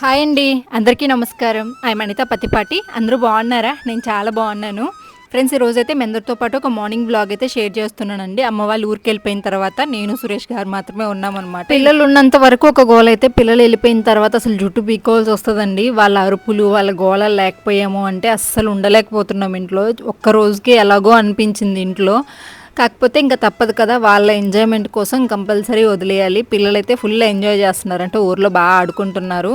Hi అండి అందరికీ నమస్కారం. ఐ అనిత పతిపాటి అందరూ బాగున్నారా? నేను చాలా బాగున్నాను. ఫ్రెండ్స్ ఈ రోజైతే మీ అందరితో పాటు ఒక మార్నింగ్ బ్లాగ్ అయితే షేర్ చేస్తున్నానండి. అమ్మ వాళ్ళు ఊరికి వెళ్ళిపోయిన తర్వాత నేను సురేష్ గారు మాత్రమే ఉన్నామన్నమాట. పిల్లలు ఉన్నంత వరకు ఒక గోల అయితే పిల్లలు వెళ్ళిపోయిన తర్వాత అసలు జుట్టు పీకోవాల్సి వస్తుందండి. వాళ్ళ అరుపులు వాళ్ళ గోళ లేకపోయాము అంటే అస్సలు ఉండలేకపోతున్నాం ఇంట్లో. ఒక్క రోజుకి ఎలాగో అనిపించింది ఇంట్లో. కాకపోతే ఇంకా తప్పదు కదా వాళ్ళ ఎంజాయ్మెంట్ కోసం కంపల్సరీ వదిలేయాలి. పిల్లలైతే ఫుల్ ఎంజాయ్ చేస్తున్నారు అంటే ఊర్లో బాగా ఆడుకుంటున్నారు.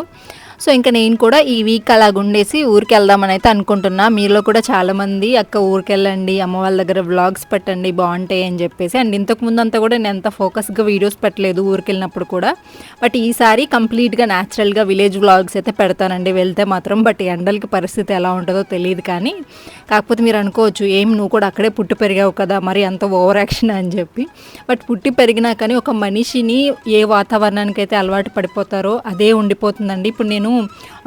సో ఇంకా నేను కూడా ఈ వీక్ అలాగుండేసి ఊరికి వెళ్దామని అయితే అనుకుంటున్నా. మీలో కూడా చాలామంది అక్క ఊరికి వెళ్ళండి అమ్మ వాళ్ళ దగ్గర వ్లాగ్స్ పెట్టండి బాగుంటాయి అని చెప్పేసి. అండ్ ఇంతకు ముందు అంతా కూడా నేను అంత ఫోకస్గా వీడియోస్ పెట్టలేదు ఊరికి వెళ్ళినప్పుడు కూడా. బట్ ఈసారి కంప్లీట్గా న్యాచురల్గా విలేజ్ వ్లాగ్స్ అయితే పెడతానండి వెళ్తే మాత్రం. బట్ ఎండలకి పరిస్థితి ఎలా ఉంటుందో తెలియదు కానీ కాకపోతే మీరు అనుకోవచ్చు ఏం నువ్వు కూడా అక్కడే పుట్టి పెరిగావు కదా మరి అంత ఓవర్ యాక్షన్ అని చెప్పి. బట్ పుట్టి పెరిగినా కానీ ఒక మనిషిని ఏ వాతావరణానికి అయితే అలవాటు పడిపోతారో అదే ఉండిపోతుందండి. ఇప్పుడు నేను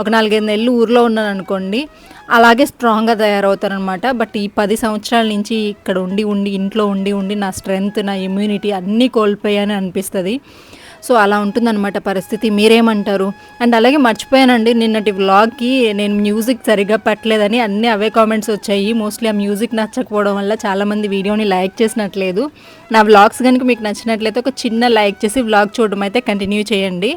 ఒక నాలుగైదు నెలలు ఊర్లో ఉన్నాను అనుకోండి అలాగే స్ట్రాంగ్గా తయారవుతారనమాట. బట్ ఈ పది సంవత్సరాల నుంచి ఇక్కడ ఉండి ఉండి ఇంట్లో ఉండి ఉండి నా స్ట్రెంగ్త్ నా ఇమ్యూనిటీ అన్నీ కోల్పోయాయని అనిపిస్తుంది. సో అలా ఉంటుందన్నమాట పరిస్థితి. మీరేమంటారు? అండ్ అలాగే మర్చిపోయానండి నిన్నటి వ్లాగ్కి నేను మ్యూజిక్ సరిగ్గా పెట్టలేదని అన్నీ అవే కామెంట్స్ వచ్చాయి. మోస్ట్లీ ఆ మ్యూజిక్ నచ్చకపోవడం వల్ల చాలామంది వీడియోని లైక్ చేసినట్లేదు. నా వ్లాగ్స్ కనుక మీకు నచ్చినట్లయితే ఒక చిన్న లైక్ చేసి వ్లాగ్ చూడడం అయితే కంటిన్యూ చేయండి.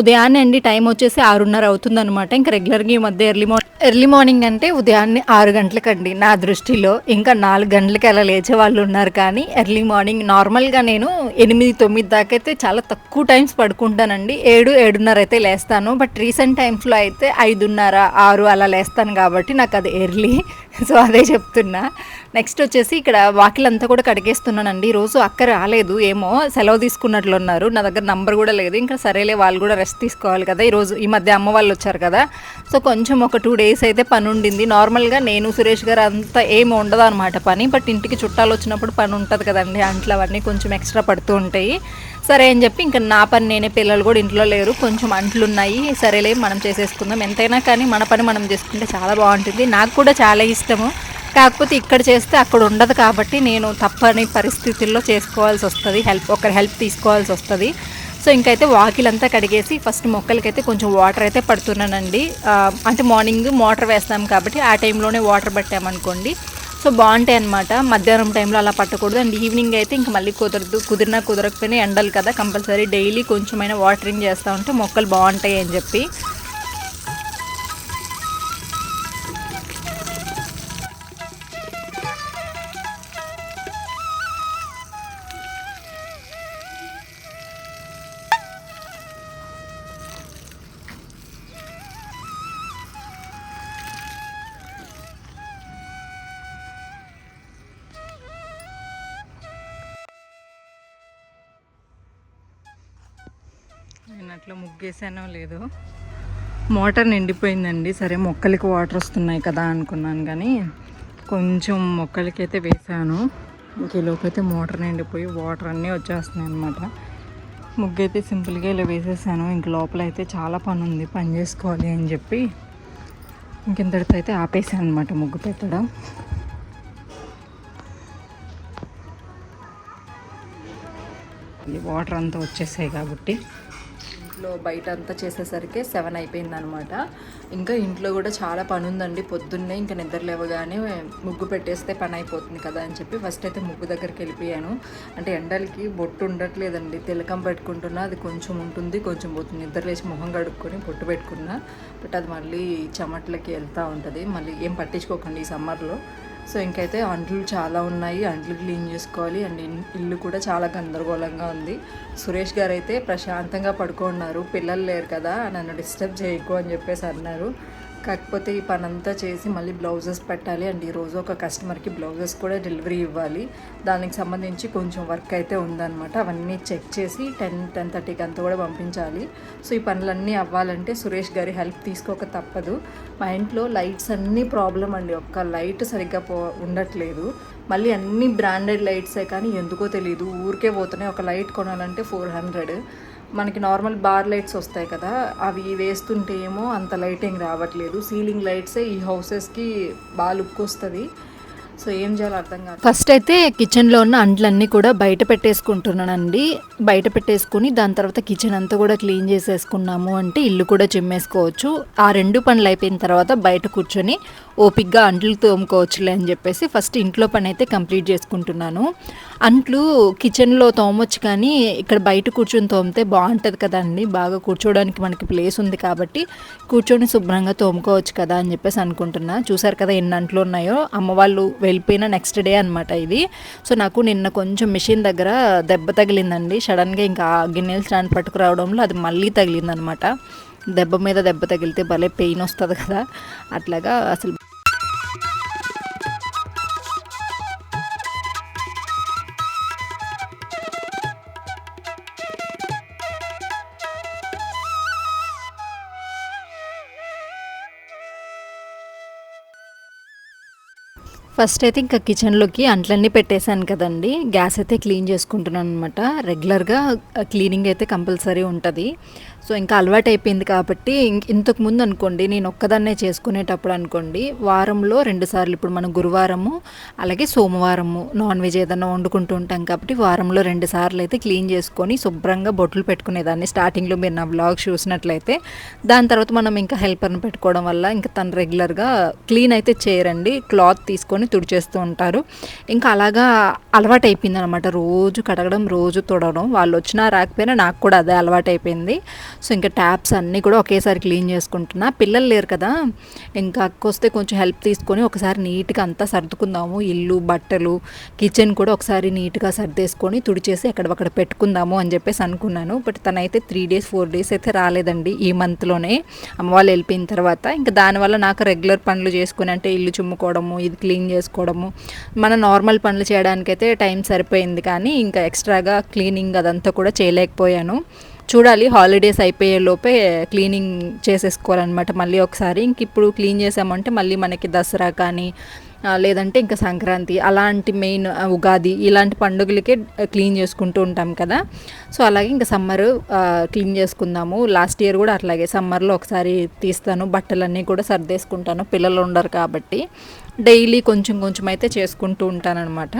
ఉదయాన్నే అండి టైం వచ్చేసి ఆరున్నర అవుతుందన్నమాట. ఇంకా రెగ్యులర్గా ఈ మధ్య ఎర్లీ మార్నింగ్ ఎర్లీ మార్నింగ్ అంటే ఉదయాన్నే ఆరు గంటలకండి నా దృష్టిలో. ఇంకా నాలుగు గంటలకి అలా లేచే వాళ్ళు ఉన్నారు కానీ ఎర్లీ మార్నింగ్ నార్మల్గా నేను ఎనిమిది తొమ్మిది దాకైతే అయితే చాలా తక్కువ టైమ్స్ పడుకుంటానండి. ఏడు ఏడున్నర అయితే లేస్తాను. బట్ రీసెంట్ టైమ్స్లో అయితే ఐదున్నర ఆరు అలా లేస్తాను కాబట్టి నాకు అది ఎర్లీ. సో అదే చెప్తున్నా. నెక్స్ట్ వచ్చేసి ఇక్కడ వాకిలంతా కూడా కడిగేస్తున్నానండి. ఈరోజు అక్క రాలేదు. ఏమో సెలవు తీసుకున్నట్లు ఉన్నారు. నా దగ్గర నంబర్ కూడా లేదు. ఇంకా సరేలే వాళ్ళు కూడా రెస్ట్ తీసుకోవాలి కదా. ఈరోజు ఈ మధ్య అమ్మ వాళ్ళు వచ్చారు కదా. సో కొంచెం ఒక టూ డేస్ అయితే పని ఉండింది. నార్మల్గా నేను సురేష్ గారు అంతా ఏమి ఉండదు అనమాట పని. బట్ ఇంటికి చుట్టాలు వచ్చినప్పుడు పని ఉంటుంది కదండి. అంట్లు అవన్నీ కొంచెం ఎక్స్ట్రా పడుతూ ఉంటాయి. సరే అని చెప్పి ఇంకా నా పని నేనే పిల్లలు కూడా ఇంట్లో లేరు కొంచెం అంట్లు ఉన్నాయి సరేలే మనం చేసేసుకుందాం. ఎంతైనా కానీ మన పని మనం చేసుకుంటే చాలా బాగుంటుంది. నాకు కూడా చాలా ఇష్టము. కాకపోతే ఇక్కడ చేస్తే అక్కడ ఉండదు కాబట్టి నేను తప్పని పరిస్థితుల్లో చేసుకోవాల్సి వస్తుంది. హెల్ప్ ఒకరి హెల్ప్ తీసుకోవాల్సి వస్తుంది. సో ఇంకైతే వాకిలంతా కడిగేసి ఫస్ట్ మొక్కలకైతే కొంచెం వాటర్ అయితే పడుతున్నానండి. అంటే మార్నింగ్ మోటార్ వేస్తాం కాబట్టి ఆ టైంలోనే వాటర్ పట్టామనుకోండి. సో బాగుంటాయి అనమాట మధ్యాహ్నం టైంలో అలా పట్టకూడదు. అండ్ ఈవినింగ్ అయితే ఇంక మళ్ళీ కుదరదు. కుదిరినా కుదరకపోయినా ఎండలు కదా కంపల్సరీ డైలీ కొంచెమైనా వాటరింగ్ చేస్తూ ఉంటే మొక్కలు బాగుంటాయి అని చెప్పి. అట్లా లేదో. మోటార్ నిండిపోయిందండి. సరే మొక్కలకి వాటర్ వస్తున్నాయి కదా అనుకున్నాను కానీ కొంచెం మొక్కలకైతే వేసాను. ఇంకేలోకైతే మోటార్ నిండిపోయి వాటర్ అన్నీ వచ్చేస్తున్నాయి అనమాట ముగ్గు అయితే సింపుల్గా ఇలా వేసేసాను. ఇంక లోపల అయితే చాలా పని ఉంది పని చేసుకోవాలి అని చెప్పి ఇంకెంతటితో అయితే ఆపేసాను అనమాట ముగ్గు పెట్టడం. వాటర్ అంతా వచ్చేసాయి కాబట్టి ఇంట్లో బయట అంతా చేసేసరికి సెవెన్ అయిపోయింది అనమాట ఇంకా ఇంట్లో కూడా చాలా పని ఉందండి పొద్దున్నే ఇంకా నిద్ర లేవగానే ముగ్గు పెట్టేస్తే పని అయిపోతుంది కదా అని చెప్పి ఫస్ట్ అయితే ముగ్గు దగ్గరికి వెళ్ళిపోయాను. అంటే ఎండలకి బొట్టు ఉండట్లేదండి. తిలకం పెట్టుకుంటున్నా అది కొంచెం ఉంటుంది కొంచెం పోతుంది. నిద్ర లేచి మొహం కడుక్కొని బొట్టు పెట్టుకున్నా బట్ అది మళ్ళీ చెమట్లకి వెళ్తూ ఉంటుంది. మళ్ళీ ఏం పట్టించుకోకండి ఈ సమ్మర్లో. సో ఇంకైతే అంట్లు చాలా ఉన్నాయి. అంట్లు క్లీన్ చేసుకోవాలి. అండ్ ఇల్లు కూడా చాలా గందరగోళంగా ఉంది. సురేష్ గారు అయితే ప్రశాంతంగా పడుకున్నారు. పిల్లలు లేరు కదా. నన్ను డిస్టర్బ్ చేయకు అని చెప్పేసి అన్నారు. కాకపోతే ఈ పని అంతా చేసి మళ్ళీ బ్లౌజెస్ పెట్టాలి. అండ్ ఈరోజు ఒక కస్టమర్కి బ్లౌజెస్ కూడా డెలివరీ ఇవ్వాలి. దానికి సంబంధించి కొంచెం వర్క్ అయితే ఉందన్నమాట. అవన్నీ చెక్ చేసి టెన్ టెన్ థర్టీకి అంతా కూడా పంపించాలి. సో ఈ పనులన్నీ అవ్వాలంటే సురేష్ గారి హెల్ప్ తీసుకోక తప్పదు. మా ఇంట్లో లైట్స్ అన్నీ ప్రాబ్లం అండి. ఒక్క లైట్ సరిగ్గా పో ఉండట్లేదు. మళ్ళీ అన్ని బ్రాండెడ్ లైట్సే కానీ ఎందుకో తెలియదు ఊరికే పోతున్నాయి. ఒక లైట్ కొనాలంటే ఫోర్ హండ్రెడ్. మనకి నార్మల్ బార్ లైట్స్ వస్తాయి కదా అవి వేస్తుంటే ఏమో అంత లైటింగ్ రావట్లేదు. సీలింగ్ లైట్సే ఈ హౌసెస్కి బాగా లుక్ వస్తుంది. సో ఏం చేయాలో అర్థం కాదు. ఫస్ట్ అయితే కిచెన్లో ఉన్న అంట్లన్నీ కూడా బయట పెట్టేసుకుంటున్నానండి. బయట పెట్టేసుకుని దాని తర్వాత కిచెన్ అంతా కూడా క్లీన్ చేసేసుకున్నాము అంటే ఇల్లు కూడా చిమ్మేసుకోవచ్చు. ఆ రెండు పనులు అయిపోయిన తర్వాత బయట కూర్చొని ఓపిక్గా అంట్లు తోముకోవచ్చులే అని చెప్పేసి ఫస్ట్ ఇంట్లో పని అయితే కంప్లీట్ చేసుకుంటున్నాను. అంట్లు కిచెన్లో తోమొచ్చు కానీ ఇక్కడ బయట కూర్చొని తోమితే బాగుంటుంది కదండి. బాగా కూర్చోవడానికి మనకి ప్లేస్ ఉంది కాబట్టి కూర్చొని శుభ్రంగా తోముకోవచ్చు కదా అని చెప్పేసి అనుకుంటున్నా. చూసారు కదా ఎన్ని అంట్లు ఉన్నాయో? అమ్మ వాళ్ళు వెళ్ళిపోయిన నెక్స్ట్ డే అనమాట ఇది. సో నాకు నిన్న కొంచెం మిషన్ దగ్గర దెబ్బ తగిలిందండి. సడన్గా ఇంకా గిన్నెలు స్టాండ్ పట్టుకురావడంలో అది మళ్ళీ తగిలిందనమాట దెబ్బ మీద దెబ్బ తగిలితే భలే పెయిన్ వస్తుంది కదా. అట్లాగా అసలు ఫస్ట్ అయితే ఇంకా కిచెన్లోకి అంట్లన్నీ పెట్టేశాను కదండి. గ్యాస్ అయితే క్లీన్ చేసుకుంటున్నాను అనమాట రెగ్యులర్గా క్లీనింగ్ అయితే కంపల్సరీ ఉంటుంది. సో ఇంకా అలవాటు అయిపోయింది కాబట్టి ఇంక ఇంతకు ముందు అనుకోండి నేను ఒక్కదాన్నే చేసుకునేటప్పుడు అనుకోండి వారంలో రెండు సార్లు ఇప్పుడు మనం గురువారము అలాగే సోమవారము నాన్ వెజ్ ఏదన్నా వండుకుంటూ ఉంటాం కాబట్టి వారంలో రెండు సార్లు అయితే క్లీన్ చేసుకొని శుభ్రంగా బొట్లు పెట్టుకునేదాన్ని. స్టార్టింగ్లో మీరు నా బ్లాగ్ చూసినట్లయితే దాని తర్వాత మనం ఇంకా హెల్పర్ని పెట్టుకోవడం వల్ల ఇంకా తను రెగ్యులర్గా క్లీన్ అయితే చేయరండి. క్లాత్ తీసుకొని తుడిచేస్తూ ఉంటారు. ఇంకా అలాగా అలవాటు అయిపోయింది అనమాట రోజు కడగడం రోజు తుడవడం. వాళ్ళు వచ్చినా రాకపోయినా నాకు కూడా అదే అలవాటు అయిపోయింది సో ఇంకా ట్యాప్స్ అన్నీ కూడా ఒకేసారి క్లీన్ చేసుకుంటున్నా. పిల్లలు లేరు కదా. ఇంకా అక్కొస్తే కొంచెం హెల్ప్ తీసుకొని ఒకసారి నీట్గా అంతా సర్దుకుందాము. ఇల్లు బట్టలు కిచెన్ కూడా ఒకసారి నీట్గా సర్దేసుకొని తుడిచేసి ఎక్కడక్కడ పెట్టుకుందాము అని చెప్పేసి అనుకున్నాను. బట్ తనైతే త్రీ డేస్ ఫోర్ డేస్ అయితే రాలేదండి ఈ మంత్లోనే. అమ్మ వాళ్ళు వెళ్ళిపోయిన తర్వాత. ఇంకా దానివల్ల నాకు రెగ్యులర్ పనులు చేసుకుని అంటే ఇల్లు చుమ్ముకోవడము ఇది క్లీన్ చేసుకోవడము మన నార్మల్ పనులు చేయడానికైతే టైం సరిపోయింది. కానీ ఇంకా ఎక్స్ట్రాగా క్లీనింగ్ అదంతా కూడా చేయలేకపోయాను. చూడాలి హాలిడేస్ అయిపోయే లోపే క్లీనింగ్ చేసేసుకోవాలన్నమాట మళ్ళీ ఒకసారి. ఇంక ఇప్పుడు క్లీన్ చేసామంటే మళ్ళీ మనకి దసరా కానీ లేదంటే ఇంకా సంక్రాంతి అలాంటి మెయిన్ ఉగాది ఇలాంటి పండుగలకే క్లీన్ చేసుకుంటూ ఉంటాం కదా. సో అలాగే ఇంకా సమ్మర్ క్లీన్ చేసుకుందాము. లాస్ట్ ఇయర్ కూడా అట్లాగే సమ్మర్లో ఒకసారి తీస్తాను బట్టలన్నీ కూడా సర్దేసుకుంటాను. పిల్లలు ఉండరు కాబట్టి డైలీ కొంచెం కొంచెం అయితే చేసుకుంటూ ఉంటానన్నమాట.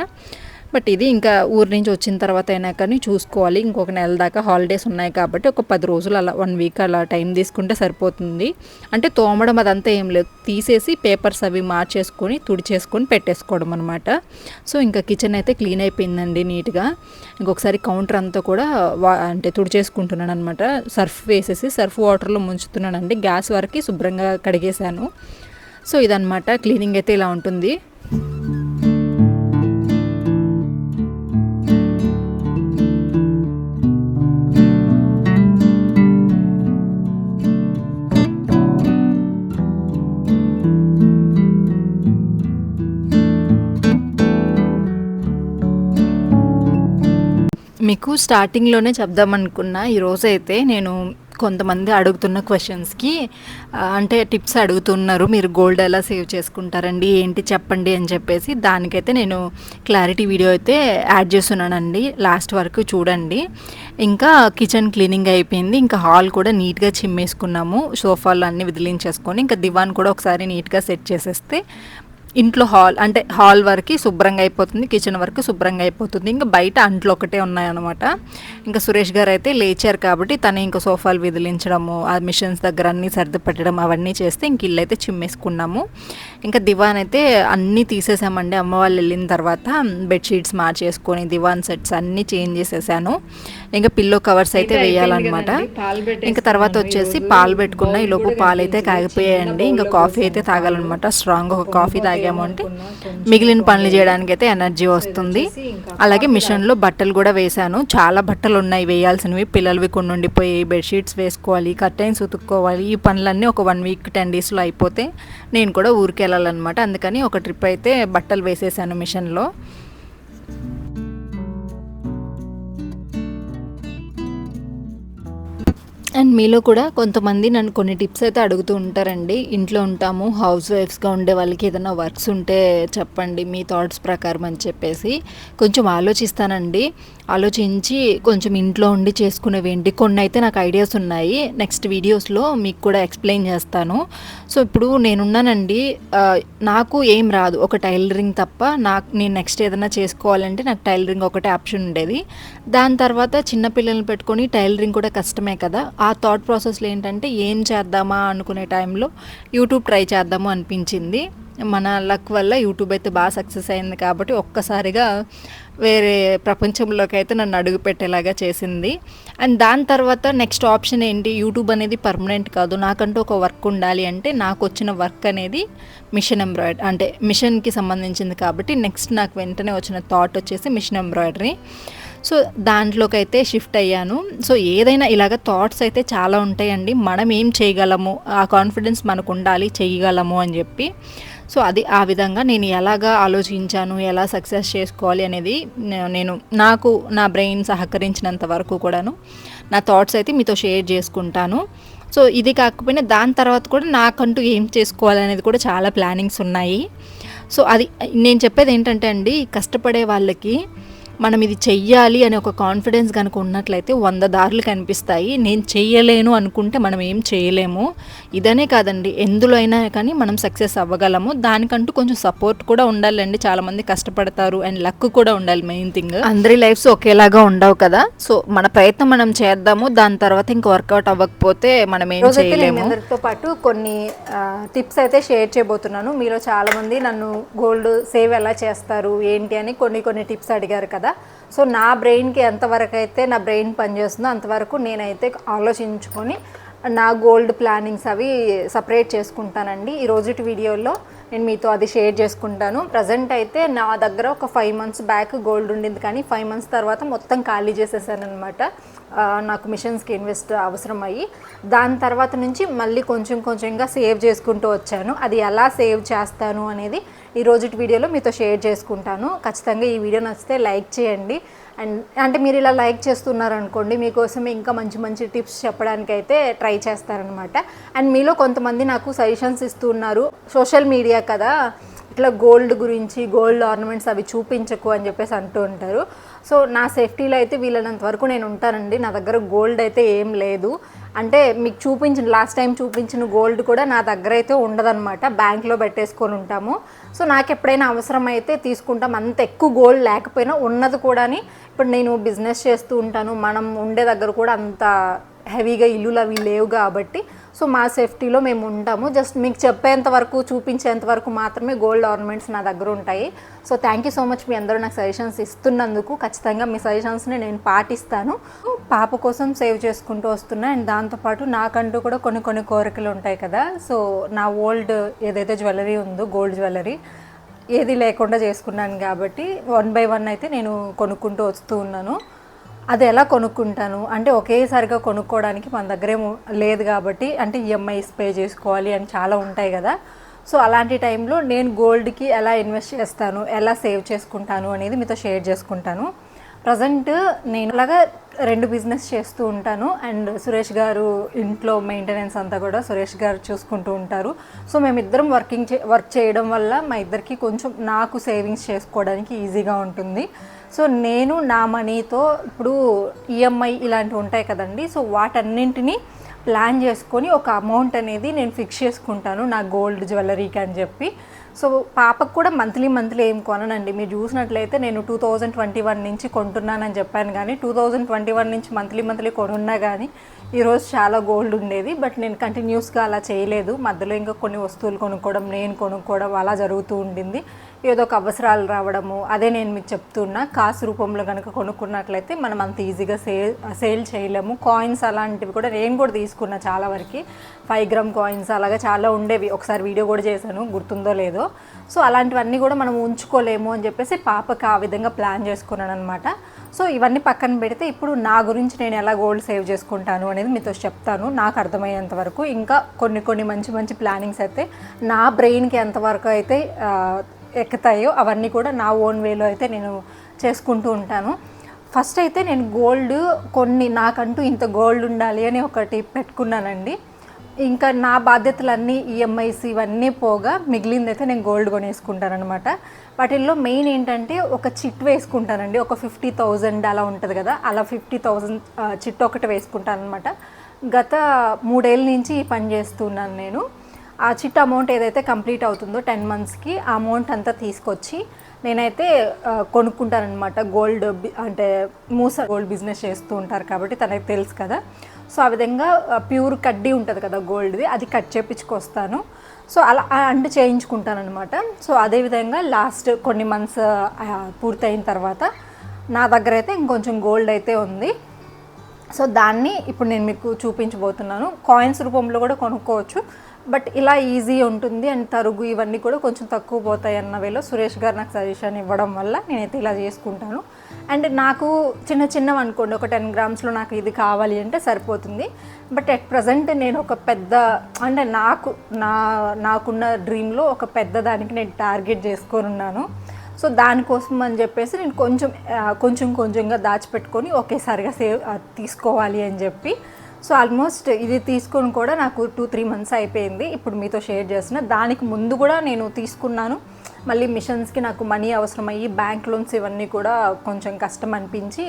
బట్ ఇది ఇంకా ఊరి నుంచి వచ్చిన తర్వాత అయినా కానీ చూసుకోవాలి. ఇంకొక నెల దాకా హాలిడేస్ ఉన్నాయి కాబట్టి ఒక పది రోజులు అలా వన్ వీక్ అలా టైం తీసుకుంటే సరిపోతుంది. అంటే తోమడం అదంతా ఏం లేదు. తీసేసి పేపర్స్ అవి మార్చేసుకొని తుడిచేసుకొని పెట్టేసుకోవడం అనమాట సో ఇంకా కిచెన్ అయితే క్లీన్ అయిపోయిందండి నీట్గా. ఇంకొకసారి కౌంటర్ అంతా కూడా వా అంటే తుడిచేసుకుంటున్నాను అనమాట సర్ఫ్ వేసేసి సర్ఫ్ వాటర్లో ముంచుతున్నానండి. గ్యాస్ వరకు శుభ్రంగా కడిగేశాను. సో ఇదనమాట క్లీనింగ్ అయితే ఇలా ఉంటుంది. మీకు స్టార్టింగ్లోనే చెప్దామనుకున్నా ఈరోజు అయితే నేను కొంతమంది అడుగుతున్న క్వశ్చన్స్కి అంటే టిప్స్ అడుగుతున్నారు. మీరు గోల్డ్ ఎలా సేవ్ చేసుకుంటారండి? ఏంటి చెప్పండి అని చెప్పేసి దానికైతే నేను క్లారిటీ వీడియో అయితే యాడ్ చేస్తున్నానండి. లాస్ట్ వరకు చూడండి. ఇంకా కిచెన్ క్లీనింగ్ అయిపోయింది. ఇంకా హాల్ కూడా నీట్గా చిమ్మేసుకున్నాము. సోఫాలు అన్నీ విదిలించేసుకొని ఇంకా దివాన్ కూడా ఒకసారి నీట్గా సెట్ చేసేస్తే ఇంట్లో హాల్ అంటే హాల్ వరకు శుభ్రంగా అయిపోతుంది కిచెన్ వరకు శుభ్రంగా అయిపోతుంది. ఇంకా బయట అంట్లు ఒకటే ఉన్నాయన్నమాట. ఇంకా సురేష్ గారు అయితే లేచారు కాబట్టి తను ఇంకా సోఫాలు విదిలించడము ఆ మిషన్స్ దగ్గర అన్నీ సర్ది పెట్టడం అవన్నీ చేస్తే ఇంక ఇల్లు అయితే చిమ్మేసుకున్నాము. ఇంకా దివాన్ అయితే అన్నీ తీసేసామండి. అమ్మ వాళ్ళు వెళ్ళిన తర్వాత బెడ్షీట్స్ మార్చేసుకొని దివాన్ సెట్స్ అన్నీ చేంజ్ చేసేసాను. ఇంకా పిల్లో కవర్స్ అయితే వేయాలన్నమాట. ఇంకా తర్వాత వచ్చేసి పాలు పెట్టుకున్న ఈ లోపు పాలు అయితే కాగిపోయాయండి. ఇంకా కాఫీ అయితే తాగాలన్నమాట. స్ట్రాంగ్ ఒక కాఫీ తాగాము అంటే మిగిలిన పనులు చేయడానికి అయితే ఎనర్జీ వస్తుంది. అలాగే మిషన్లో బట్టలు కూడా వేశాను. చాలా బట్టలు ఉన్నాయి వేయాల్సినవి. పిల్లలవి కొన్ని ఉండిపోయి బెడ్షీట్స్ వేసుకోవాలి కర్టైన్స్ ఉతుక్కోవాలి. ఈ పనులన్నీ ఒక వన్ వీక్ టెన్ డేస్లో అయిపోతే నేను కూడా ఊరికి వెళ్ళాలన్నమాట అందుకని ఒక ట్రిప్ అయితే బట్టలు వేసేసాను మిషన్లో. అండ్ మీలో కూడా కొంతమంది నన్ను కొన్ని టిప్స్ అయితే అడుగుతూ ఉంటారండి. ఇంట్లో ఉంటాము హౌస్ వైఫ్స్గా ఉండే వాళ్ళకి ఏదైనా వర్క్స్ ఉంటే చెప్పండి మీ థాట్స్ ప్రకారం అని చెప్పేసి కొంచెం ఆలోచిస్తానండి. ఆలోచించి కొంచెం ఇంట్లో ఉండి చేసుకునేవేంటి? కొన్ని అయితే నాకు ఐడియాస్ ఉన్నాయి. నెక్స్ట్ వీడియోస్లో మీకు కూడా ఎక్స్ప్లెయిన్ చేస్తాను. సో ఇప్పుడు నేనున్నానండి. నాకు ఏం రాదు. ఒక టైలరింగ్ తప్ప నాకు నేను నెక్స్ట్ ఏదైనా చేసుకోవాలంటే నాకు టైలరింగ్ ఒకటే ఆప్షన్ ఉండేది. దాని తర్వాత చిన్నపిల్లల్ని పెట్టుకొని టైలరింగ్ కూడా కష్టమే కదా. ఆ థాట్ ప్రాసెస్లో ఏంటంటే ఏం చేద్దామా అనుకునే టైంలో యూట్యూబ్ ట్రై చేద్దాము అనిపించింది. మన లక్ వల్ల యూట్యూబ్ అయితే బాగా సక్సెస్ అయింది కాబట్టి ఒక్కసారిగా వేరే ప్రపంచంలోకి అయితే నన్ను అడుగు పెట్టేలాగా చేసింది. అండ్ దాని తర్వాత నెక్స్ట్ ఆప్షన్ ఏంటి? యూట్యూబ్ అనేది పర్మనెంట్ కాదు. నాకంటూ ఒక వర్క్ ఉండాలి అంటే నాకు వచ్చిన వర్క్ అనేది మిషన్ ఎంబ్రాయిడరీ అంటే మిషన్కి సంబంధించింది కాబట్టి నెక్స్ట్ నాకు వెంటనే వచ్చిన థాట్ వచ్చేసి మిషన్ ఎంబ్రాయిడరీ. సో దాంట్లోకి అయితే షిఫ్ట్ అయ్యాను. సో ఏదైనా ఇలాగ థాట్స్ అయితే చాలా ఉంటాయండి. మనం ఏం చేయగలము? ఆ కాన్ఫిడెన్స్ మనకు ఉండాలి చేయగలము అని చెప్పి. సో అది ఆ విధంగా నేను ఎలాగా ఆలోచించాను ఎలా సక్సెస్ చేసుకోవాలి అనేది నేను నాకు నా బ్రెయిన్ సహకరించినంత వరకు కూడాను నా థాట్స్ అయితే మీతో షేర్ చేసుకుంటాను. సో ఇది కాకపోయినా దాని తర్వాత కూడా నాకంటూ ఏం చేసుకోవాలనేది కూడా చాలా ప్లానింగ్స్ ఉన్నాయి. సో అది నేను చెప్పేది ఏంటంటే అండి కష్టపడే వాళ్ళకి మనం ఇది చెయ్యాలి అనే ఒక కాన్ఫిడెన్స్ కనుక ఉన్నట్లయితే వంద దారులు కనిపిస్తాయి. నేను చెయ్యలేను అనుకుంటే మనం ఏం చేయలేము ఇదనే కాదండి. ఎందులో అయినా కానీ మనం సక్సెస్ అవ్వగలము. దానికంటూ కొంచెం సపోర్ట్ కూడా ఉండాలండి. చాలామంది కష్టపడతారు. అండ్ లక్ కూడా ఉండాలి మెయిన్ థింగ్ అందరి లైఫ్స్ ఒకేలాగా ఉండవు కదా. సో మన ప్రయత్నం మనం చేద్దాము. దాని తర్వాత ఇంకా వర్కౌట్ అవ్వకపోతే మనం ఏం చేయలేము అందరితో పాటు కొన్ని టిప్స్ అయితే షేర్ చేయబోతున్నాను. మీలో చాలా మంది నన్ను గోల్డ్ సేవ్ ఎలా చేస్తారు? ఏంటి అని కొన్ని కొన్ని టిప్స్ అడిగారు కదా. సో నా బ్రెయిన్కి ఎంతవరకు అయితే నా బ్రెయిన్ పనిచేస్తుందో అంతవరకు నేనైతే ఆలోచించుకొని నా గోల్డ్ ప్లానింగ్స్ అవి సపరేట్ చేసుకుంటానండి. ఈ రోజుటి వీడియోలో నేను మీతో అది షేర్ చేసుకుంటాను. ప్రజెంట్ అయితే నా దగ్గర ఒక ఫైవ్ మంత్స్ బ్యాక్ గోల్డ్ ఉండింది కానీ ఫైవ్ మంత్స్ తర్వాత మొత్తం ఖాళీ చేసేసాను అనమాట నాకు మిషన్స్కి ఇన్వెస్ట్ అవసరం అయ్యి దాని తర్వాత నుంచి మళ్ళీ కొంచెం కొంచెంగా సేవ్ చేసుకుంటూ వచ్చాను. అది ఎలా సేవ్ చేస్తాను అనేది ఈ రోజుటి వీడియోలో మీతో షేర్ చేసుకుంటాను. ఖచ్చితంగా ఈ వీడియో నచ్చితే లైక్ చేయండి. అండ్ అంటే మీరు ఇలా లైక్ చేస్తున్నారు అనుకోండి మీకోసం ఇంకా మంచి మంచి టిప్స్ చెప్పడానికైతే ట్రై చేస్తారనమాట. అండ్ మీలో కొంతమంది నాకు సజెషన్స్ ఇస్తున్నారు. సోషల్ మీడియా కదా ఇట్లా గోల్డ్ గురించి గోల్డ్ ఆర్నమెంట్స్ అవి చూపించకు అని చెప్పేసి అంటూ ఉంటారు. సో నా సేఫ్టీలో అయితే వీలైనంత వరకు నేను ఉంటానండి. నా దగ్గర గోల్డ్ అయితే ఏం లేదు. అంటే మీకు చూపించిన లాస్ట్ టైం చూపించిన గోల్డ్ కూడా నా దగ్గర అయితే ఉండదన్నమాట. బ్యాంక్లో పెట్టేసుకొని ఉంటాము. సో నాకు ఎప్పుడైనా అవసరం అయితే తీసుకుంటాం. అంత ఎక్కువ గోల్డ్ లేకపోయినా ఉన్నది కూడాని ఇప్పుడు నేను బిజినెస్ చేస్తూ ఉంటాను. మనం ఉండే దగ్గర కూడా అంత హెవీగా ఇల్లులు అవి లేవు కాబట్టి సో మా సేఫ్టీలో మేము ఉంటాము. జస్ట్ మీకు చెప్పేంత వరకు చూపించేంత వరకు మాత్రమే గోల్డ్ ఆర్నమెంట్స్ నా దగ్గర ఉంటాయి. So thank you so much మీ అందరూ నాకు సజెషన్స్ ఇస్తున్నందుకు. ఖచ్చితంగా మీ సజెషన్స్ని నేను పాటిస్తాను. పాప కోసం సేవ్ చేసుకుంటూ వస్తున్నా. అండ్ దాంతోపాటు నాకంటూ కూడా కొన్ని కొన్ని కోరికలు ఉంటాయి కదా. సో నా ఓల్డ్ ఏదైతే జ్యువెలరీ ఉందో గోల్డ్ జ్యువెలరీ ఏది లేకుండా చేసుకున్నాను కాబట్టి వన్ బై వన్ అయితే నేను కొనుక్కుంటూ వస్తూ ఉన్నాను. అది ఎలా కొనుక్కుంటాను? అంటే ఒకేసారిగా కొనుక్కోవడానికి మన దగ్గరే లేదు కాబట్టి అంటే ఈఎంఐస్ పే చేసుకోవాలి అని చాలా ఉంటాయి కదా. సో అలాంటి టైంలో నేను గోల్డ్కి ఎలా ఇన్వెస్ట్ చేస్తాను? ఎలా సేవ్ చేసుకుంటాను? అనేది మీతో షేర్ చేసుకుంటాను. ప్రజెంట్ నేను అలాగా రెండు బిజినెస్ చేస్తూ ఉంటాను. అండ్ సురేష్ గారు ఇంట్లో మెయింటెనెన్స్ అంతా కూడా సురేష్ గారు చూసుకుంటూ ఉంటారు. సో మేమిద్దరం వర్కింగ్ చే వర్క్ చేయడం వల్ల మా ఇద్దరికి కొంచెం నాకు సేవింగ్స్ చేసుకోవడానికి ఈజీగా ఉంటుంది. సో నేను నా మనీతో ఇప్పుడు ఈఎంఐ ఇలాంటివి ఉంటాయి కదండి. సో వాటన్నింటినీ ప్లాన్ చేసుకొని ఒక అమౌంట్ అనేది నేను ఫిక్స్ చేసుకుంటాను. నా గోల్డ్ జ్యువెలరీకి అని చెప్పి. సో పాపకు కూడా మంత్లీ మంత్లీ ఏం కొననండి. మీరు చూసినట్లయితే నేను టూ థౌజండ్ ట్వంటీ వన్ నుంచి కొంటున్నానని చెప్పాను కానీ టూ థౌజండ్ ట్వంటీ వన్ నుంచి మంత్లీ మంత్లీ కొనున్నా కానీ ఈరోజు చాలా గోల్డ్ ఉండేది. బట్ నేను కంటిన్యూస్గా అలా చేయలేదు. మధ్యలో ఇంకా కొన్ని వస్తువులు కొనుక్కోవడం నేను కొనుక్కోవడం అలా జరుగుతూ ఉండింది. ఏదో ఒక అవసరాలు రావడము అదే నేను మీకు చెప్తున్నా. కాసు రూపంలో కనుక కొనుక్కున్నట్లయితే మనం అంత ఈజీగా సేల్ సేల్ చేయలేము. కాయిన్స్ అలాంటివి కూడా నేను కూడా తీసుకున్నా చాలా వరకు. ఫైవ్ గ్రామ్ కాయిన్స్ అలాగా చాలా ఉండేవి. ఒకసారి వీడియో కూడా చేశాను గుర్తుందో లేదో. సో అలాంటివన్నీ కూడా మనం ఉంచుకోలేము అని చెప్పేసి పాపకి ఆ విధంగా ప్లాన్ చేసుకున్నాను అనమాట సో ఇవన్నీ పక్కన పెడితే ఇప్పుడు నా గురించి నేను ఎలా గోల్డ్ సేవ్ చేసుకుంటాను అనేది మీతో చెప్తాను. నాకు అర్థమయ్యేంత వరకు. ఇంకా కొన్ని కొన్ని మంచి మంచి ప్లానింగ్స్ అయితే నా బ్రెయిన్కి ఎంతవరకు అయితే ఎక్కుతాయో అవన్నీ కూడా నా ఓన్ వేలో అయితే నేను చేసుకుంటూ ఉంటాను. ఫస్ట్ అయితే నేను గోల్డ్ కొన్ని నాకంటూ ఇంత గోల్డ్ ఉండాలి అని ఒకటి పెట్టుకున్నానండి. ఇంకా నా బాధ్యతలన్నీ ఈఎంఐస్ ఇవన్నీ పోగా మిగిలిందైతే నేను గోల్డ్ కొనేసుకుంటానమాట అనమాట వాటిల్లో మెయిన్ ఏంటంటే ఒక చిట్ వేసుకుంటానండి. ఒక ఫిఫ్టీ థౌజండ్ అలా ఉంటుంది కదా అలా ఫిఫ్టీ థౌజండ్ చిట్ ఒకటి వేసుకుంటాను అనమాట గత మూడేళ్ళ నుంచి ఈ పని చేస్తున్నాను నేను. ఆ చిట్ అమౌంట్ ఏదైతే కంప్లీట్ అవుతుందో టెన్ మంత్స్కి ఆ అమౌంట్ అంతా తీసుకొచ్చి నేనైతే కొనుక్కుంటానమాట గోల్డ్ అంటే మూస గోల్డ్ బిజినెస్ చేస్తూ ఉంటారు కాబట్టి తనకి తెలుసు కదా. సో ఆ విధంగా ప్యూర్ కడ్డీ ఉంటుంది కదా గోల్డ్ది అది కట్ చేపించుకొస్తాను. సో అలా అండ్ చేయించుకుంటానమాట సో అదేవిధంగా లాస్ట్ కొన్ని మంత్స్ పూర్తయిన తర్వాత నా దగ్గర అయితే ఇంకొంచెం గోల్డ్ అయితే ఉంది. సో దాన్ని ఇప్పుడు నేను మీకు చూపించబోతున్నాను. కాయిన్స్ రూపంలో కూడా కొనుక్కోవచ్చు. బట్ ఇలా ఈజీ ఉంటుంది అండ్ తరుగు ఇవన్నీ కూడా కొంచెం తక్కువ పోతాయి అన్న వేలో సురేష్ గారు నాకు సజెషన్ ఇవ్వడం వల్ల నేనైతే ఇలా చేసుకుంటాను. అండ్ నాకు చిన్న చిన్నవి అనుకోండి ఒక టెన్ గ్రామ్స్లో నాకు ఇది కావాలి అంటే సరిపోతుంది. బట్ అట్ ప్రజెంట్ నేను ఒక పెద్ద అంటే నాకు నా నాకున్న డ్రీమ్లో ఒక పెద్ద దానికి నేను టార్గెట్ చేసుకొని ఉన్నాను. సో దానికోసం అని చెప్పేసి నేను కొంచెం కొంచెం కొంచెంగా దాచిపెట్టుకొని ఒకేసారిగా సేవ్ తీసుకోవాలి అని చెప్పి సో ఆల్మోస్ట్ ఇది తీసుకొని కూడా నాకు టూ త్రీ మంత్స్ అయిపోయింది. ఇప్పుడు మీతో షేర్ చేసిన దానికి ముందు కూడా నేను తీసుకున్నాను. మళ్ళీ మిషన్స్కి నాకు మనీ అవసరమయ్యి బ్యాంక్ లోన్స్ ఇవన్నీ కూడా కొంచెం కష్టం అనిపించి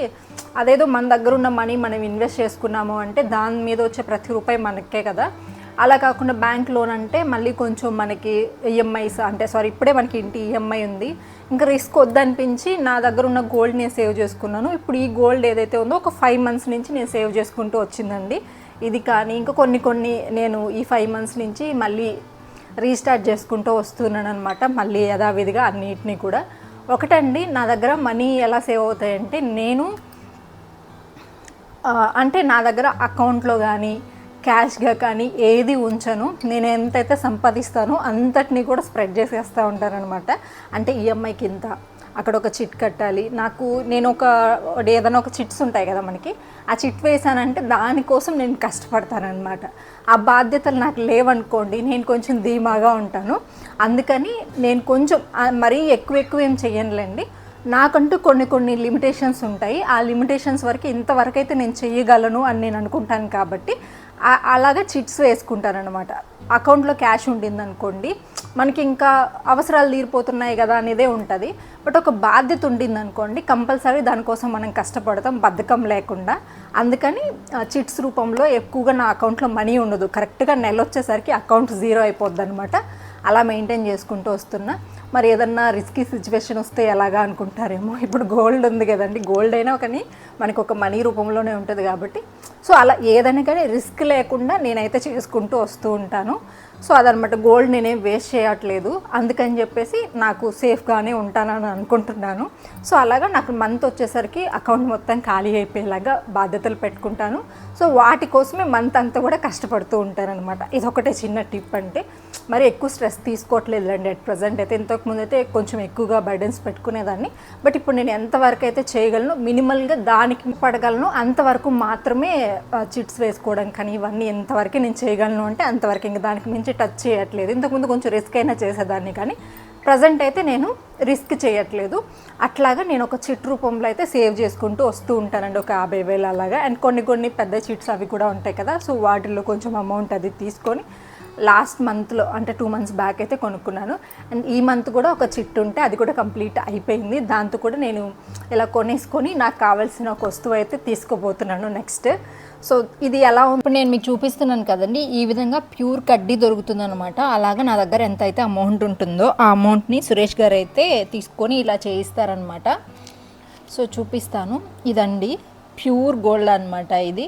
అదేదో మన దగ్గర ఉన్న మనీ మనం ఇన్వెస్ట్ చేసుకున్నాము అంటే దాని మీద వచ్చే ప్రతి రూపాయి మనకే కదా. అలా కాకుండా బ్యాంక్ లోన్ అంటే మళ్ళీ కొంచెం మనకి ఈఎంఐస్ అంటే సారీ ఇప్పుడే మనకి ఇంటి ఈఎంఐ ఉంది. ఇంకా రిస్క్ వద్దనిపించి నా దగ్గర ఉన్న గోల్డ్ నేను సేవ్ చేసుకున్నాను. ఇప్పుడు ఈ గోల్డ్ ఏదైతే ఉందో ఒక ఫైవ్ మంత్స్ నుంచి నేను సేవ్ చేసుకుంటూ వచ్చిందండి. ఇది కానీ ఇంకా కొన్ని కొన్ని నేను ఈ ఫైవ్ మంత్స్ నుంచి మళ్ళీ రీస్టార్ట్ చేసుకుంటూ వస్తున్నాను అనమాట మళ్ళీ యథావిధిగా అన్నిటినీ కూడా. ఒకటండి నా దగ్గర మనీ ఎలా సేవ్ అవుతాయంటే నేను అంటే నా దగ్గర అకౌంట్లో కానీ క్యాష్గా కానీ ఏది ఉంచను. నేను ఎంతైతే సంపాదిస్తానో అంతటినీ కూడా స్ప్రెడ్ చేసేస్తూ ఉంటానన్నమాట అంటే ఈఎంఐకి ఇంత అక్కడ ఒక చిట్ కట్టాలి. నాకు నేను ఒక ఏదైనా ఒక చిట్స్ ఉంటాయి కదా మనకి ఆ చిట్ వేసానంటే దానికోసం నేను కష్టపడతానమాట ఆ బాధ్యతలు నాకు లేవనుకోండి నేను కొంచెం ధీమాగా ఉంటాను. అందుకని నేను కొంచెం మరీ ఎక్కువ ఎక్కువ ఏం చేయనులేండి నాకంటూ కొన్ని కొన్ని లిమిటేషన్స్ ఉంటాయి. ఆ లిమిటేషన్స్ వరకు ఇంతవరకు అయితే నేను చేయగలను అని నేను అనుకుంటాను కాబట్టి అలాగా చిట్స్ వేసుకుంటారనమాట అకౌంట్లో క్యాష్ ఉండింది అనుకోండి మనకి ఇంకా అవసరాలు తీరిపోతున్నాయి కదా అనేదే ఉంటుంది. బట్ ఒక బాధ్యత ఉండింది అనుకోండి కంపల్సరీ దానికోసం మనం కష్టపడతాం బద్ధకం లేకుండా. అందుకని చిట్స్ రూపంలో ఎక్కువగా నా అకౌంట్లో మనీ ఉండదు. కరెక్ట్గా నెల వచ్చేసరికి అకౌంట్ జీరో అయిపోద్ది అనమాట అలా మెయింటైన్ చేసుకుంటూ వస్తున్నా. మరి ఏదన్నా రిస్కీ సిచ్యువేషన్ వస్తే ఎలాగా అనుకుంటారేమో? ఇప్పుడు గోల్డ్ ఉంది కదండి. గోల్డ్ అయినా కానీ మనకు ఒక మనీ రూపంలోనే ఉంటుంది కాబట్టి. సో అలా ఏదైనా కానీ రిస్క్ లేకుండా నేనైతే చేసుకుంటూ వస్తూ ఉంటాను. సో అదనమాట గోల్డ్ నేనేం వేస్ట్ చేయట్లేదు. అందుకని చెప్పేసి నాకు సేఫ్గానే ఉంటానని అనుకుంటున్నాను. సో అలాగా నాకు మంత్ వచ్చేసరికి అకౌంట్ మొత్తం ఖాళీ అయిపోయేలాగా బాధ్యతలు పెట్టుకుంటాను. సో వాటి కోసమే మంత్ అంతా కూడా కష్టపడుతూ ఉంటానన్నమాట. ఇది ఒకటే చిన్న టిప్ అంటే మరి ఎక్కువ స్ట్రెస్ తీసుకోవట్లేదులండి అట్ ప్రజెంట్ అయితే. ఇంతకుముందు అయితే కొంచెం ఎక్కువగా బర్డెన్స్ పెట్టుకునేదాన్ని. బట్ ఇప్పుడు నేను ఎంతవరకు అయితే చేయగలను మినిమల్గా దానికి పడగలను అంతవరకు మాత్రమే చిట్స్ వేసుకోవడం కానీ ఇవన్నీ ఎంతవరకు నేను చేయగలను అంటే అంతవరకు ఇంకా దానికి మించి టచ్ చేయట్లేదు. ఇంతకుముందు కొంచెం రిస్క్ అయినా చేసేదాన్ని కానీ ప్రజెంట్ అయితే నేను రిస్క్ చేయట్లేదు. అట్లాగా నేను ఒక చిట్ రూపంలో అయితే సేవ్ చేసుకుంటూ వస్తూ ఉంటానండి. ఒక యాభై వేలు అలాగా. అండ్ కొన్ని కొన్ని పెద్ద చిట్స్ అవి కూడా ఉంటాయి కదా. సో వాటిల్లో కొంచెం అమౌంట్ అది తీసుకొని లాస్ట్ మంత్లో అంటే టూ మంత్స్ బ్యాక్ అయితే కొనుక్కున్నాను. అండ్ ఈ మంత్ కూడా ఒక చిట్టు ఉంటే అది కూడా కంప్లీట్ అయిపోయింది. దాంతో కూడా నేను ఇలా కొనేసుకొని నాకు కావాల్సిన ఒక వస్తువు అయితే తీసుకోబోతున్నాను నెక్స్ట్. సో ఇది ఎలా ఇప్పుడు నేను మీకు చూపిస్తున్నాను కదండి. ఈ విధంగా ప్యూర్ కడ్డీ దొరుకుతుందనమాట అలాగా నా దగ్గర ఎంత అయితే అమౌంట్ ఉంటుందో ఆ అమౌంట్ని సురేష్ గారు అయితే తీసుకొని ఇలా చేయిస్తారనమాట సో చూపిస్తాను. ఇదండి ప్యూర్ గోల్డ్ అనమాట ఇది.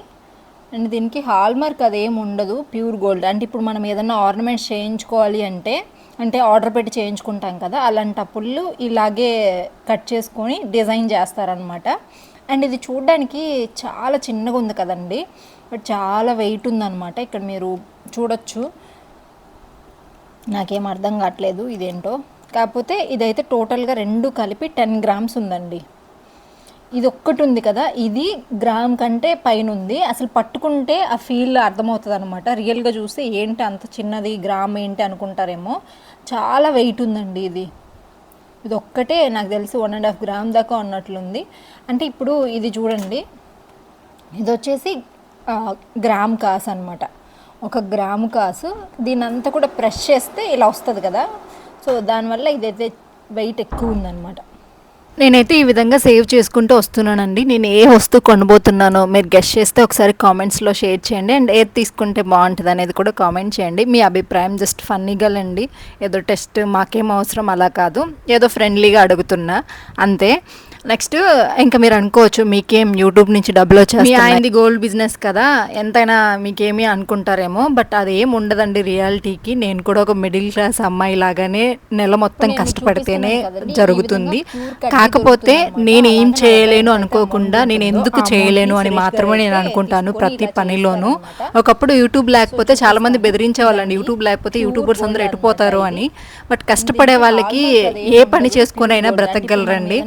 అండ్ దీనికి హాల్ మార్క్ అదేం ఉండదు ప్యూర్ గోల్డ్. అంటే ఇప్పుడు మనం ఏదైనా ఆర్నమెంట్స్ చేయించుకోవాలి అంటే అంటే ఆర్డర్ పెట్టి చేయించుకుంటాం కదా అలాంటప్పుడు ఇలాగే కట్ చేసుకొని డిజైన్ చేస్తారనమాట అండ్ ఇది చూడడానికి చాలా చిన్నగా ఉంది కదండి. బట్ చాలా వెయిట్ ఉందన్నమాట. ఇక్కడ మీరు చూడొచ్చు. నాకేం అర్థం కావట్లేదు ఇదేంటో. కాకపోతే ఇదైతే టోటల్గా రెండు కలిపి టెన్ గ్రామ్స్ ఉందండి. ఇది ఒక్కటి ఉంది కదా. ఇది గ్రామ్ కంటే పైన ఉంది అసలు పట్టుకుంటే ఆ ఫీల్ అర్థమవుతుంది అనమాట రియల్గా చూస్తే ఏంటి అంత చిన్నది గ్రామ్ ఏంటి అనుకుంటారేమో. చాలా వెయిట్ ఉందండి ఇది. ఇది ఒక్కటే నాకు తెలిసి వన్ అండ్ హాఫ్ గ్రామ్ దాకా ఉన్నట్లుంది. అంటే ఇప్పుడు ఇది చూడండి. ఇది వచ్చేసి గ్రామ్ కాస్ అనమాట ఒక గ్రామ్ కాసు. దీని అంతా కూడా ప్రెష్ చేస్తే ఇలా వస్తుంది కదా. సో దానివల్ల ఇదైతే వెయిట్ ఎక్కువ ఉందన్నమాట నేనైతే ఈ విధంగా సేవ్ చేసుకుంటూ వస్తున్నానండి. నేను ఏ వస్తువు కొనబోతున్నానో మీరు గెస్ట్ చేస్తే ఒకసారి కామెంట్స్లో షేర్ చేయండి. అండ్ ఏది తీసుకుంటే బాగుంటుంది అనేది కూడా కామెంట్ చేయండి. మీ అభిప్రాయం జస్ట్ ఫన్నీగాలండి ఏదో టెస్ట్ మాకేం అవసరం అలా కాదు. ఏదో ఫ్రెండ్లీగా అడుగుతున్నా. అంతే. నెక్స్ట్ ఇంకా మీరు అనుకోవచ్చు మీకేం యూట్యూబ్ నుంచి డబ్బులు వచ్చేసి ఆయనది గోల్డ్ బిజినెస్ కదా ఎంతైనా మీకేమీ అనుకుంటారేమో బట్ అది ఏం ఉండదండి రియాలిటీకి. నేను కూడా ఒక మిడిల్ క్లాస్ అమ్మాయి లాగానే నెల మొత్తం కష్టపడితేనే జరుగుతుంది. కాకపోతే నేను ఏం చేయలేను అనుకోకుండా నేను ఎందుకు చేయలేను అని మాత్రమే నేను అనుకుంటాను ప్రతి పనిలోనూ. ఒకప్పుడు యూట్యూబ్ లేకపోతే చాలా మంది బెదిరించే వాళ్ళండి యూట్యూబ్ లేకపోతే యూట్యూబర్స్ అందరూ ఎటుపోతారు అని. బట్ కష్టపడే వాళ్ళకి ఏ పని చేసుకుని అయినా బ్రతకగలరండి.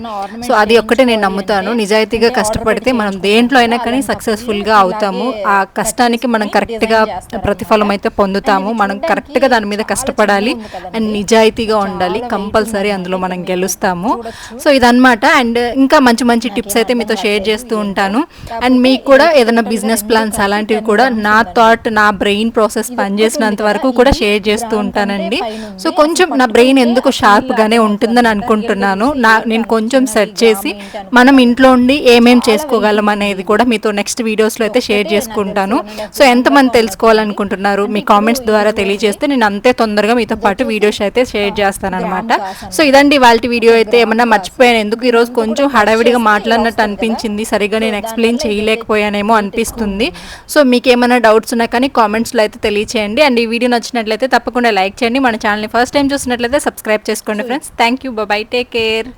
సో అది ఒక్కటే నేను నమ్ముతాను. నిజాయితీగా కష్టపడితే మనం దేంట్లో అయినా కానీ సక్సెస్ఫుల్గా అవుతాము. ఆ కష్టానికి మనం కరెక్ట్గా ప్రతిఫలం అయితే పొందుతాము. మనం కరెక్ట్గా దాని మీద కష్టపడాలి అండ్ నిజాయితీగా ఉండాలి. కంపల్సరీ అందులో మనం గెలుస్తాము. సో ఇదనమాట అండ్ ఇంకా మంచి మంచి టిప్స్ అయితే మీతో షేర్ చేస్తూ ఉంటాను. అండ్ మీకు కూడా ఏదైనా బిజినెస్ ప్లాన్స్ అలాంటివి కూడా నా థాట్ నా బ్రెయిన్ ప్రాసెస్ పనిచేసినంత వరకు కూడా షేర్ చేస్తూ ఉంటానండి. సో కొంచెం నా బ్రెయిన్ ఎందుకు షార్ప్గానే ఉంటుందని అనుకుంటున్నాను. నా నేను కొంచెం సెర్చ్ చేసి మనం ఇంట్లో ఉండి ఏమేం చేసుకోగలం అనేది కూడా మీతో నెక్స్ట్ వీడియోస్లో అయితే షేర్ చేసుకుంటాను. సో ఎంతమంది తెలుసుకోవాలనుకుంటున్నారు? మీ కామెంట్స్ ద్వారా తెలియజేస్తే నేను అంతే తొందరగా మీతో పాటు వీడియోస్ అయితే షేర్ చేస్తాను అనమాట సో ఇదండి వాళ్ళ వీడియో అయితే ఏమన్నా మర్చిపోయాను. ఎందుకు ఈరోజు కొంచెం హడావిడిగా మాట్లాడినట్టు అనిపించింది. సరిగా నేను ఎక్స్ప్లెయిన్ చేయలేకపోయానేమో అనిపిస్తుంది. సో మీకు ఏమైనా డౌట్స్ ఉన్నా కానీ కామెంట్స్లో అయితే తెలియచేయండి. అండ్ ఈ వీడియో నచ్చినట్లయితే తప్పకుండా లైక్ చేయండి. మన ఛానల్ని ఫస్ట్ టైం చూసినట్లయితే సబ్స్క్రైబ్ చేసుకోండి friends thank you bye take care